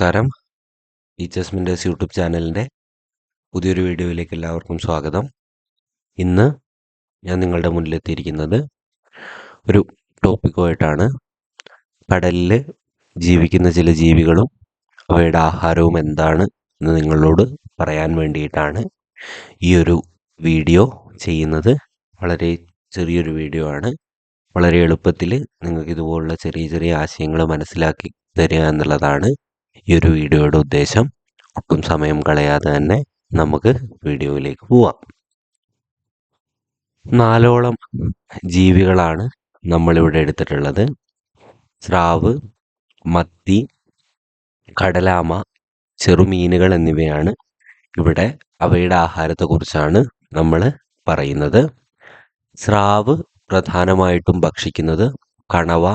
നമസ്കാരം. Teachers മിൻഡേഴ്സ് YouTube ചാനലിന്റെ പുതിയൊരു വീഡിയോയിലേക്ക് എല്ലാവർക്കും സ്വാഗതം. ഇന്ന് ഞാൻ നിങ്ങളുടെ മുന്നിലെത്തിയിരിക്കുന്നത് ഒരു ടോപ്പിക്കുമായിട്ടാണ്. കടലിൽ ജീവിക്കുന്ന ചില ജീവികളും അവയുടെ ആഹാരവും എന്താണ് എന്ന് നിങ്ങളോട് പറയാൻ വേണ്ടിയിട്ടാണ് ഈ ഒരു വീഡിയോ ചെയ്യുന്നത്. വളരെ ചെറിയൊരു വീഡിയോ ആണ്. വളരെ എളുപ്പത്തിൽ നിങ്ങൾക്ക് ഇതുപോലുള്ള ചെറിയ ചെറിയ ആശയങ്ങൾ മനസ്സിലാക്കി തരിക എന്നുള്ളതാണ്. ഈ ഒരു വീഡിയോയുടെ ഉദ്ദേശം ഒട്ടും സമയം കളയാതെ തന്നെ നമുക്ക് വീഡിയോയിലേക്ക് പോവാം. നാലോളം ജീവികളാണ് നമ്മളിവിടെ എടുത്തിട്ടുള്ളത്. സ്രാവ് മത്തി കടലാമ ചെറുമീനുകൾ എന്നിവയാണ് ഇവിടെ അവയുടെ ആഹാരത്തെക്കുറിച്ചാണ് നമ്മൾ പറയുന്നത്. സ്രാവ് പ്രധാനമായിട്ടും ഭക്ഷിക്കുന്നത് കണവ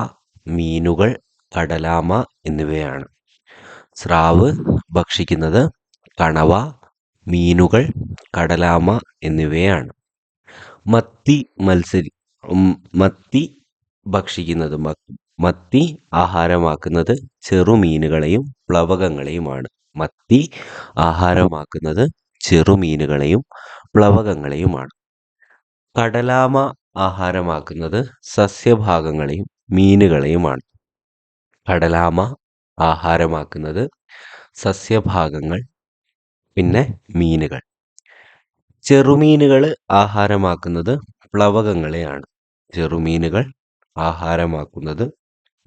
മീനുകൾ കടലാമ എന്നിവയാണ്. സ്രാവ് ഭക്ഷിക്കുന്നത് കണവ മീനുകൾ കടലാമ എന്നിവയാണ്. മത്തി മത്സരി മത്തി ഭക്ഷിക്കുന്നത് മത്തി ആഹാരമാക്കുന്നത് ചെറുമീനുകളെയും പ്ലവകങ്ങളെയുമാണ്. മത്തി ആഹാരമാക്കുന്നത് ചെറുമീനുകളെയും പ്ലവകങ്ങളെയുമാണ്. കടലാമ ആഹാരമാക്കുന്നത് സസ്യഭാഗങ്ങളെയും മീനുകളെയുമാണ്. കടലാമ ആഹാരമാക്കുന്നത് സസ്യഭാഗങ്ങൾ പിന്നെ മീനുകൾ. ചെറുമീനുകൾ ആഹാരമാക്കുന്നത് പ്ലവകങ്ങളെയാണ്. ചെറുമീനുകൾ ആഹാരമാക്കുന്നത്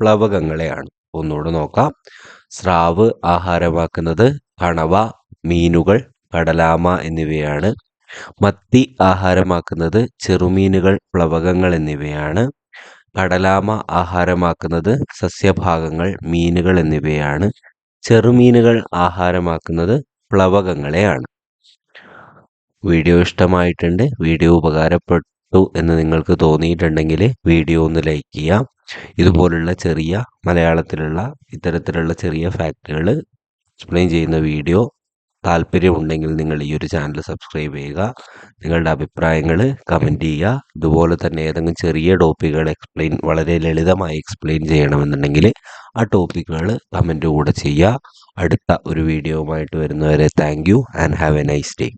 പ്ലവകങ്ങളെയാണ്. ഒന്നുകൂടെ നോക്കാം. സ്രാവ് ആഹാരമാക്കുന്നത് കണവ മീനുകൾ കടലാമ എന്നിവയാണ്. മത്തി ആഹാരമാക്കുന്നത് ചെറുമീനുകൾ പ്ലവകങ്ങൾ എന്നിവയാണ്. കടലാമ ആഹാരമാക്കുന്നത് സസ്യഭാഗങ്ങൾ മീനുകൾ എന്നിവയാണ്. ചെറുമീനുകൾ ആഹാരമാക്കുന്നത് പ്ലവകങ്ങളെയാണ്. വീഡിയോ ഇഷ്ടമായിട്ടുണ്ട് വീഡിയോ ഉപകാരപ്പെട്ടു എന്ന് നിങ്ങൾക്ക് തോന്നിയിട്ടുണ്ടെങ്കിൽ വീഡിയോ ഒന്ന് ലൈക്ക് ചെയ്യാം. ഇതുപോലുള്ള ചെറിയ മലയാളത്തിലുള്ള ഇത്തരത്തിലുള്ള ചെറിയ ഫാക്റ്റുകൾ എക്സ്പ്ലെയിൻ ചെയ്യുന്ന വീഡിയോ താല്പര്യമുണ്ടെങ്കിൽ നിങ്ങൾ ഈ ഒരു ചാനൽ സബ്സ്ക്രൈബ് ചെയ്യുക. നിങ്ങളുടെ അഭിപ്രായങ്ങൾ കമന്റ് ചെയ്യുക. ഇതുപോലെ തന്നെ ഏതെങ്കിലും ചെറിയ ടോപ്പിക്കുകൾ എക്സ്പ്ലെയിൻ വളരെ ലളിതമായി എക്സ്പ്ലെയിൻ ചെയ്യണമെന്നുണ്ടെങ്കിൽ ആ ടോപ്പിക്കുകൾ കമന്റ് കൂടെ ചെയ്യുക. അടുത്ത ഒരു വീഡിയോ ആയിട്ട് വരുന്നവരെ thank you and have a nice day